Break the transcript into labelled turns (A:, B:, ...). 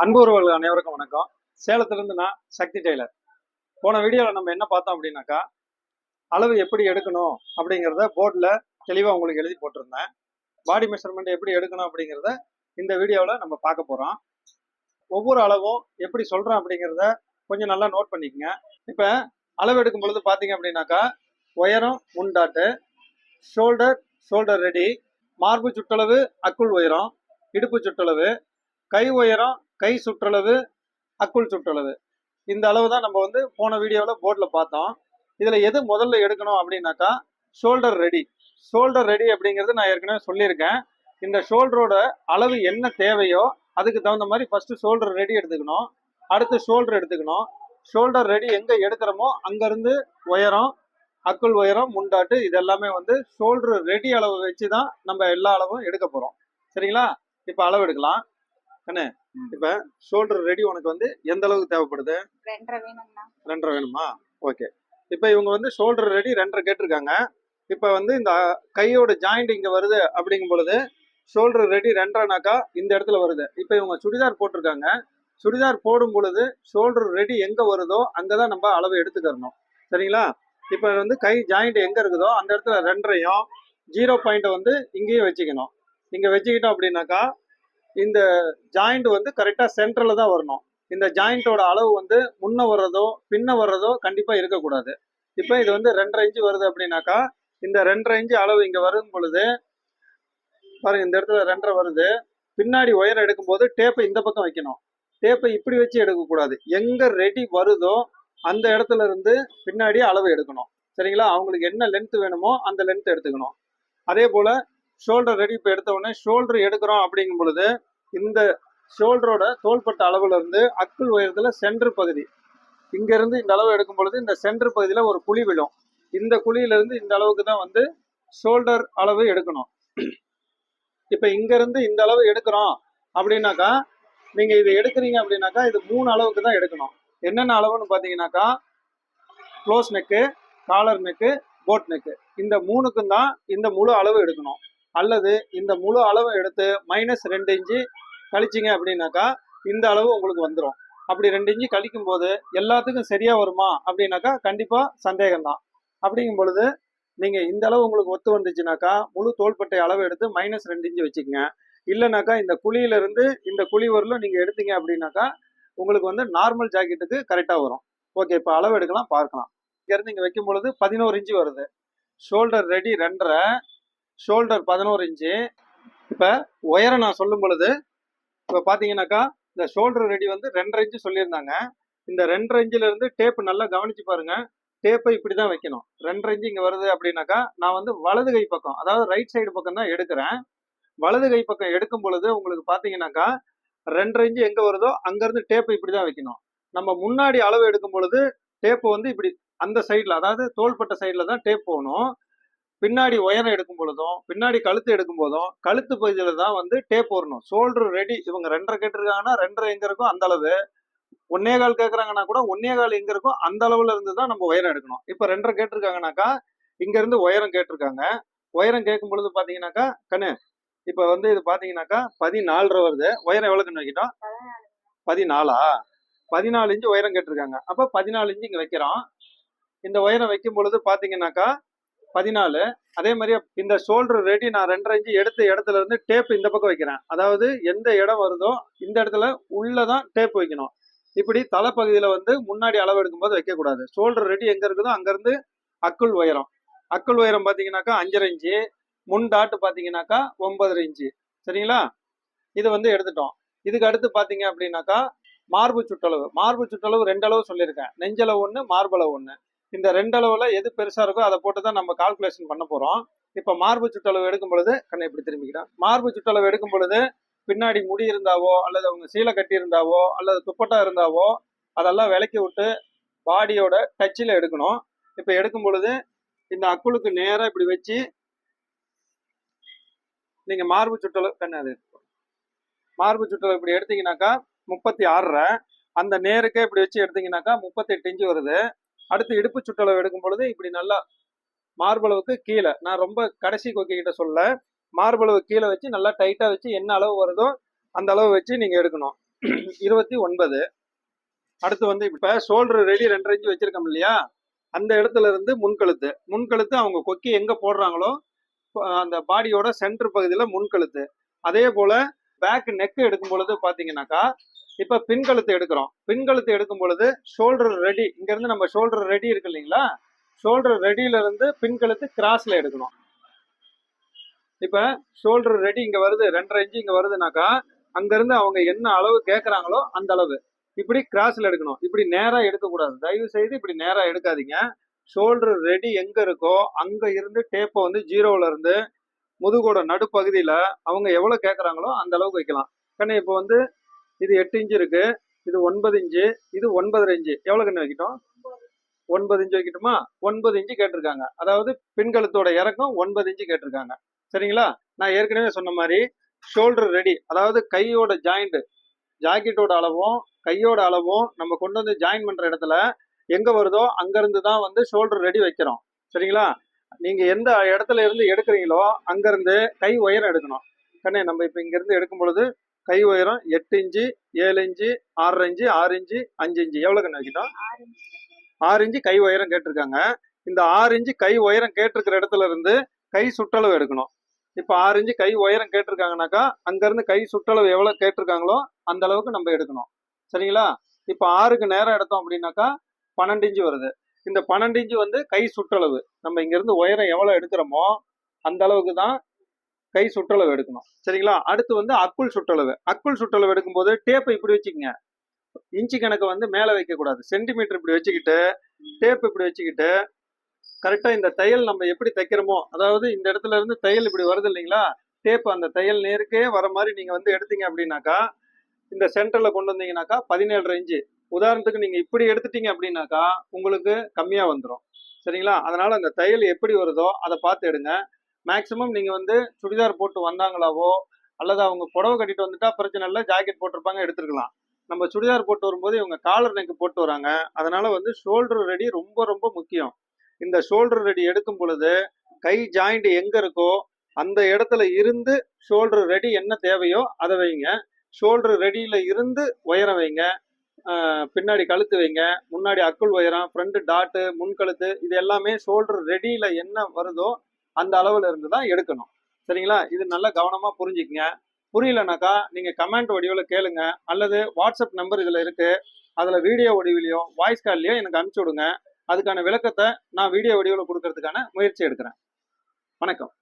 A: அன்பு அனைவருக்கும் வணக்கம். சேலத்திலேருந்து நான் சக்தி டெய்லர். போன வீடியோவில் நம்ம என்ன பார்த்தோம் அப்படின்னாக்கா அளவு எப்படி எடுக்கணும் அப்படிங்கிறத போர்டில் தெளிவாக உங்களுக்கு எழுதி போட்டிருந்தேன். பாடி மெஷர்மெண்ட் எப்படி எடுக்கணும் அப்படிங்கிறத இந்த வீடியோவில் நம்ம பார்க்க போகிறோம் ஒவ்வொரு அளவும் எப்படி சொல்கிறோம் அப்படிங்கிறத கொஞ்சம் நல்லா நோட் பண்ணிக்கங்க. இப்போ அளவு எடுக்கும் பொழுது பார்த்தீங்க அப்படின்னாக்கா உயரம் முண்டாட்டு ஷோல்டர் ஷோல்டர் ரெடி மார்பு சுற்றளவு அக்குள் உயரம் இடுப்பு சுற்றளவு கை உயரம் கை சுற்றளவு அக்குள் சுற்றளவு. இந்த அளவு தான் நம்ம வந்து போன வீடியோவில் போர்டில் பார்த்தோம். இதில் எது முதல்ல எடுக்கணும் அப்படின்னாக்கா ஷோல்டர் ரெடி ஷோல்டர் ரெடி அப்படிங்கிறது நான் ஏற்கனவே சொல்லியிருக்கேன். இந்த ஷோல்டரோட அளவு என்ன தேவையோ அதுக்கு தகுந்த மாதிரி ஃபஸ்ட்டு ஷோல்டர் ரெடி எடுத்துக்கணும். அடுத்து ஷோல்டர் எடுத்துக்கணும். ஷோல்டர் ரெடி எங்கே எடுக்கிறோமோ அங்கேருந்து உயரம் அக்குள் உயரம் முண்டாட்டு இது எல்லாமே வந்து ஷோல்டர் ரெடி அளவு வச்சு தான் நம்ம எல்லா அளவும் எடுக்க போகிறோம் சரிங்களா? இப்போ அளவு எடுக்கலாம். என்ன? இப்போ ஷோல்டர் ரெடி உனக்கு வந்து எந்த அளவுக்கு தேவைப்படுது?
B: ரெண்டரை
A: வேணுமா? ஓகே இப்போ இவங்க வந்து ஷோல்டர் ரெடி ரெண்டரை கேட்டிருக்காங்க. இப்போ வந்து இந்த கையோட ஜாயிண்ட் இங்கே வருது அப்படிங்கும் பொழுது ஷோல்டர் ரெடி ரெண்டரைனாக்கா இந்த இடத்துல வருது. இப்போ இவங்க சுடிதார் போட்டிருக்காங்க. சுடிதார் போடும் பொழுது ஷோல்டர் ரெடி எங்கே வருதோ அங்கே தான் நம்ம அளவு எடுத்துக்கிறணும். சரிங்களா? இப்போ வந்து கை ஜாயிண்ட் எங்கே இருக்குதோ அந்த இடத்துல ரெண்டரையும் ஜீரோ பாயிண்ட்டை வந்து இங்கேயும் வச்சுக்கணும். இங்கே வச்சுக்கிட்டோம் அப்படின்னாக்கா இந்த ஜாயிண்ட் வந்து கரெக்டாக சென்டரில் தான் வரணும். இந்த ஜாயிண்டோட அளவு வந்து முன்ன வர்றதோ பின்ன வர்றதோ கண்டிப்பாக இருக்கக்கூடாது. இப்போ இது வந்து ரெண்டரை இன்ச்சு வருது அப்படின்னாக்கா இந்த ரெண்டரை இன்ச்சு அளவு இங்கே வரும் பொழுது பாருங்க இந்த இடத்துல ரெண்டரை வருது. பின்னாடி ஒயர் எடுக்கும்போது டேப்பை இந்த பக்கம் வைக்கணும். டேப்பை இப்படி வச்சு எடுக்கக்கூடாது. எங்கே ரெடி வருதோ அந்த இடத்துல இருந்து பின்னாடி அளவு எடுக்கணும். சரிங்களா? அவங்களுக்கு என்ன லென்த் வேணுமோ அந்த லென்த் எடுத்துக்கணும். அதே போல் ஷோல்டர் ரெடி இப்போ எடுத்த உடனே ஷோல்டர் எடுக்கிறோம் அப்படிங்கும் பொழுது இந்த ஷோல்டரோட தோள்பட்ட அளவுல இருந்து அக்குள் உயரத்தில் சென்டர் பகுதி. இங்கேருந்து இந்த அளவு எடுக்கும் பொழுது இந்த சென்டர் பகுதியில் ஒரு குழி விழும். இந்த குழியிலேருந்து இந்த அளவுக்கு தான் வந்து ஷோல்டர் அளவு எடுக்கணும். இப்போ இங்கேருந்து இந்த அளவு எடுக்கிறோம் அப்படின்னாக்கா நீங்கள் இதை எடுக்கிறீங்க அப்படின்னாக்கா இது மூணு அளவுக்கு தான் எடுக்கணும். என்னென்ன அளவுன்னு பார்த்தீங்கன்னாக்கா close neck collar neck boat neck இந்த மூணுக்கும் தான் இந்த முழு அளவு எடுக்கணும். அல்லது இந்த முழு அளவை எடுத்து மைனஸ் ரெண்டு இன்ச்சு கழிச்சிங்க அப்படின்னாக்கா இந்த அளவு உங்களுக்கு வந்துடும் அப்படி ரெண்டு இன்ச்சு கழிக்கும் போது எல்லாத்துக்கும் சரியாக வருமா அப்படின்னாக்கா கண்டிப்பாக சந்தேகம்தான். அப்படிங்கும் பொழுது நீங்கள் இந்த அளவு உங்களுக்கு ஒத்து வந்துச்சுனாக்கா முழு தோள்பட்டை அளவு எடுத்து மைனஸ் ரெண்டு இன்ச்சு வச்சுக்கோங்க. இல்லைனாக்கா இந்த குழியில இருந்து இந்த குழி வரலும் நீங்கள் எடுத்தீங்க அப்படின்னாக்கா உங்களுக்கு வந்து நார்மல் ஜாக்கெட்டுக்கு கரெக்டாக வரும். ஓகே இப்போ அளவு எடுக்கலாம் பார்க்கலாம். இங்கேருந்து இருந்து வைக்கும் பொழுது பதினோரு இன்ச்சு வருது. ஷோல்டர் ரெடி ரெண்டரை ஷோல்டர் பதினோரு இன்ச்சு இப்போ உயரம் நான் சொல்லும் பொழுது இப்போ பார்த்தீங்கன்னாக்கா இந்த ஷோல்டர் ரெடி வந்து ரெண்டரை இன்ச்சு சொல்லியிருந்தாங்க. இந்த ரெண்டரை இன்ச்சில் இருந்து டேப் நல்லா கவனிச்சு பாருங்க. டேப்பை இப்படி தான் வைக்கணும். ரெண்டரை இன்ச்சு இங்கே வருது அப்படின்னாக்கா நான் வந்து வலது கை பக்கம் அதாவது ரைட் சைடு பக்கம் தான் எடுக்கிறேன். வலது கை பக்கம் எடுக்கும் பொழுது உங்களுக்கு பார்த்தீங்கன்னாக்கா ரெண்டரை இன்ச்சு எங்கே வருதோ அங்கேருந்து டேப்பை இப்படி தான் வைக்கணும். நம்ம முன்னாடி அளவு எடுக்கும் பொழுது டேப்பு வந்து இப்படி அந்த சைடில் அதாவது தோள்பட்ட சைடில் தான் டேப் போகணும். பின்னாடி உயரம் எடுக்கும் பொழுதும் பின்னாடி கழுத்து எடுக்கும் போதும் கழுத்து பகுதியில் தான் வந்து டேப் வரணும் ஷோல்டர் ரெடி இவங்க ரெண்டரை கேட்டிருக்காங்கன்னா ரெண்டரை எங்க இருக்கும் அந்த அளவு. ஒன்னே கால் கேட்குறாங்கன்னா கூட ஒன்னே கால் எங்க இருக்கும் அந்த அளவுல இருந்து தான் நம்ம உயரம் எடுக்கணும். இப்போ ரெண்டரை கேட்டிருக்காங்கனாக்கா இங்க இருந்து உயரம் கேட்டிருக்காங்க. உயரம் கேட்கும் பொழுது பாத்தீங்கன்னாக்கா கண்ணு. இப்போ வந்து இது பாத்தீங்கன்னாக்கா பதினாலரை வருது. உயரம் எவ்வளோக்குன்னு வைக்கிட்டோம்? பதினாலா? பதினாலு இன்ச்சு உயரம் கேட்டிருக்காங்க. அப்போ பதினாலு இன்ச்சு இங்க வைக்கிறோம். இந்த உயரம் வைக்கும் பொழுது பாத்தீங்கன்னாக்கா பதினாலு. அதே மாதிரி இந்த ஷோல்டர் ரெடி நான் ரெண்டரை இன்ச்சு எடுத்த இடத்துல இருந்து டேப் இந்த பக்கம் வைக்கிறேன். அதாவது எந்த இடம் வருதோ இந்த இடத்துல உள்ளதான் டேப் வைக்கணும். இப்படி தலைப்பகுதியில வந்து முன்னாடி அளவு எடுக்கும்போது வைக்கக்கூடாது. ஷோல்டர் ரெடி எங்க இருக்குதோ அங்கிருந்து அக்குள் உயரம். அக்குள் உயரம் பார்த்தீங்கன்னாக்கா அஞ்சரை இன்ச்சு முன் டாட்டு பார்த்தீங்கன்னாக்கா ஒன்பதரை இன்ச்சு சரிங்களா? இது வந்து எடுத்துட்டோம். இதுக்கு அடுத்து பார்த்தீங்க அப்படின்னாக்கா மார்பு சுற்றளவு. மார்பு சுற்றளவு ரெண்டு அளவு சொல்லியிருக்கேன். நெஞ்சளவு ஒன்று மார்பளவு ஒன்று இந்த ரெண்டு அளவுல எது பெருசா இருக்கோ அதை போட்டு தான் நம்ம கால்குலேஷன் பண்ண போறோம். இப்ப மார்பு சுற்றளவு எடுக்கும் பொழுது கண்ணை இப்படி திரும்பிக்கிறேன். மார்பு சுற்றளவு எடுக்கும் பொழுது பின்னாடி முடி இருந்தாவோ அல்லது அவங்க சீலை கட்டி இருந்தாவோ அல்லது துப்பட்டா இருந்தாவோ அதெல்லாம் விலக்கி விட்டு பாடியோட டச்சில் எடுக்கணும். இப்போ எடுக்கும் பொழுது இந்த அக்குளுக்கு நேராக இப்படி வச்சு நீங்கள் மார்பு சுற்றளவு கண்ணாது மார்பு சுற்றளவு இப்படி எடுத்தீங்கன்னாக்கா முப்பத்தி ஆறரை. அந்த நேருக்கே இப்படி வச்சு எடுத்தீங்கன்னாக்கா முப்பத்தெட்டு இன்ச்சு வருது. அடுத்து இடுப்பு சுற்றளவு எடுக்கும் பொழுது இப்படி நல்லா மார்பளவுக்கு கீழே நான் ரொம்ப கடைசி கொக்கிக்கிட்ட சொல்ல மார்பளவு கீழே வச்சு நல்லா டைட்டாக வச்சு என்ன அளவு வருதோ அந்த அளவு வச்சு நீங்கள் எடுக்கணும். இருபத்தி ஒன்பது. அடுத்து வந்து இப்போ ஷோல்டர் ரெடி ரெண்டரை இன்ச்சு வச்சுருக்கோம் இல்லையா? அந்த இடத்துல இருந்து முன்கழுத்து முன்கழுத்து அவங்க கொக்கி எங்கே போடுறாங்களோ அந்த பாடியோட சென்டர் பகுதியில் முன்கழுத்து அதே போல் பேக் நெக்கு எடுக்கும் பொழுது பார்த்தீங்கன்னாக்கா இப்ப பின்கழுத்து எடுக்கிறோம். பின்கழுத்து எடுக்கும் பொழுது ஷோல்டர் ரெடி இங்க இருந்து நம்ம ஷோல்டர் ரெடி இருக்கு இல்லைங்களா? ஷோல்டர் ரெடியில இருந்து பின்கழுத்து கிராஸ்ல எடுக்கணும். இப்ப ஷோல்டர் ரெடி இங்க வருது. ரெண்டரை இன்ச்சு இங்க வருதுனாக்கா அங்க இருந்து அவங்க என்ன அளவு கேட்குறாங்களோ அந்த அளவு. இப்படி கிராஸ்ல எடுக்கணும். இப்படி நேரா எடுக்கக்கூடாது. தயவு செய்து இப்படி நேரா எடுக்காதீங்க. ஷோல்டர் ரெடி எங்க இருக்கோ அங்க இருந்து டேப்பை வந்து ஜீரோல இருந்து முதுகோட நடுப்பகுதியில அவங்க எவ்வளவு கேட்குறாங்களோ அந்த அளவுக்கு வைக்கலாம். கண்ணு இப்போ வந்து இது எட்டு இன்ச்சு இருக்கு. இது ஒன்பது இன்ச்சு இது ஒன்பதரை இன்ச்சு. எவ்வளவு கண்ணு வைக்கிட்டோம்? ஒன்பது இன்ச்சு வைக்கட்டுமா? ஒன்பது இன்ச்சு கேட்டிருக்காங்க. அதாவது பின்கழுத்தோட இறக்கம் ஒன்பது இன்ச்சு கேட்டிருக்காங்க. சரிங்களா? நான் ஏற்கனவே சொன்ன மாதிரி ஷோல்டர் ரெடி அதாவது கையோட ஜாயிண்ட் ஜாக்கெட்டோட அளவும் கையோட அளவும் நம்ம கொண்டு வந்து ஜாயின் பண்ற இடத்துல எங்க வருதோ அங்கேருந்து தான் வந்து ஷோல்டர் ரெடி வைக்கிறோம். சரிங்களா? நீங்க எந்த இடத்துல இருந்து எடுக்கிறீங்களோ அங்கேருந்து கை உயரம் எடுக்கணும். கண்ணே நம்ம இப்ப இங்கேருந்து எடுக்கும் பொழுது கை உயரம் எட்டு இன்ச்சு ஏழு இன்ச்சு ஆறரை இன்ச்சு ஆறு இன்ச்சு அஞ்சு இன்ச்சு. எவ்வளோ கண்ணு வைக்கணும் ஆறு இன்ச்சு கை உயரம் கேட்டிருக்காங்க. இந்த ஆறு இன்ச்சு கை உயரம் கேட்டிருக்கிற இடத்துல இருந்து கை சுற்றளவு எடுக்கணும். இப்போ ஆறு இன்ச்சு கை உயரம் கேட்டிருக்காங்கனாக்கா அங்கேருந்து கை சுற்றளவு எவ்வளோ கேட்டிருக்காங்களோ அந்த அளவுக்கு நம்ம எடுக்கணும். சரிங்களா? இப்போ ஆறுக்கு நேரம் எடுத்தோம் அப்படின்னாக்கா பன்னெண்டு இன்ச்சு வருது. இந்த பன்னெண்டு இன்ச்சு வந்து கை சுற்றளவு. நம்ம இங்கேருந்து உயரம் எவ்வளோ எடுக்கிறோமோ அந்த அளவுக்கு தான் கை சுற்றளவு எடுக்கணும். சரிங்களா? அடுத்து வந்து அக்குள் சுற்றளவு. அக்குள் சுற்றளவு எடுக்கும்போது டேப்பை இப்படி வச்சுக்கோங்க. இன்ச்சு கணக்கை வந்து மேலே வைக்கக்கூடாது. சென்டிமீட்டர் இப்படி வச்சுக்கிட்டு டேப் இப்படி வச்சுக்கிட்டு கரெக்டாக இந்த தையல் நம்ம எப்படி தைக்கிறோமோ அதாவது இந்த இடத்துல இருந்து தையல் இப்படி வருது இல்லைங்களா? டேப் அந்த தையல் நேருக்கே வர மாதிரி நீங்கள் வந்து எடுத்தீங்க அப்படின்னாக்கா இந்த சென்டரில் கொண்டு வந்தீங்கன்னாக்கா பதினேழு இன்ச்சு. உதாரணத்துக்கு நீங்கள் இப்படி எடுத்துட்டீங்க அப்படின்னாக்கா உங்களுக்கு கம்மியாக வந்துடும் சரிங்களா? அதனால் அந்த தையல் எப்படி வருதோ அதை பார்த்து எடுங்க. மேக்சிமம் நீங்கள் வந்து சுடிதார் போட்டு வந்தாங்களாவோ அல்லது அவங்க புடவை கட்டிட்டு வந்துட்டா பிரச்சனை இல்லை ஜாக்கெட் போட்டிருப்பாங்க எடுத்துருக்கலாம். நம்ம சுடிதார் போட்டு வரும்போது இவங்க காலர் நெக் போட்டு வராங்க. அதனால வந்து ஷோல்டர் ரெடி ரொம்ப ரொம்ப முக்கியம். இந்த ஷோல்டர் ரெடி எடுக்கும் பொழுது கை ஜாயிண்ட் எங்க இருக்கோ அந்த இடத்துல இருந்து ஷோல்டர் ரெடி என்ன தேவையோ அதை வைங்க. ஷோல்டர் ரெடியில இருந்து உயரம் வைங்க. பின்னாடி கழுத்து வைங்க. முன்னாடி அக்குள் உயரம் ஃப்ரண்ட் டாட்டு முன் கழுத்து இது எல்லாமே ஷோல்டர் ரெடியில என்ன வருதோ அந்த அளவில் இருந்து தான் எடுக்கணும். சரிங்களா? இது நல்லா கவனமாக புரிஞ்சுக்கங்க. புரியலனாக்கா நீங்கள் கமெண்ட் வடிவில் கேளுங்க. அல்லது வாட்ஸ்அப் நம்பர் இதில் இருக்குது அதில் வீடியோ வடிவிலையோ வாய்ஸ் கால்லையோ எனக்கு அனுப்பிச்சி விடுங்க. அதுக்கான விளக்கத்தை நான் வீடியோ வடிவில் கொடுக்கறதுக்கான முயற்சி எடுக்கிறேன். வணக்கம்.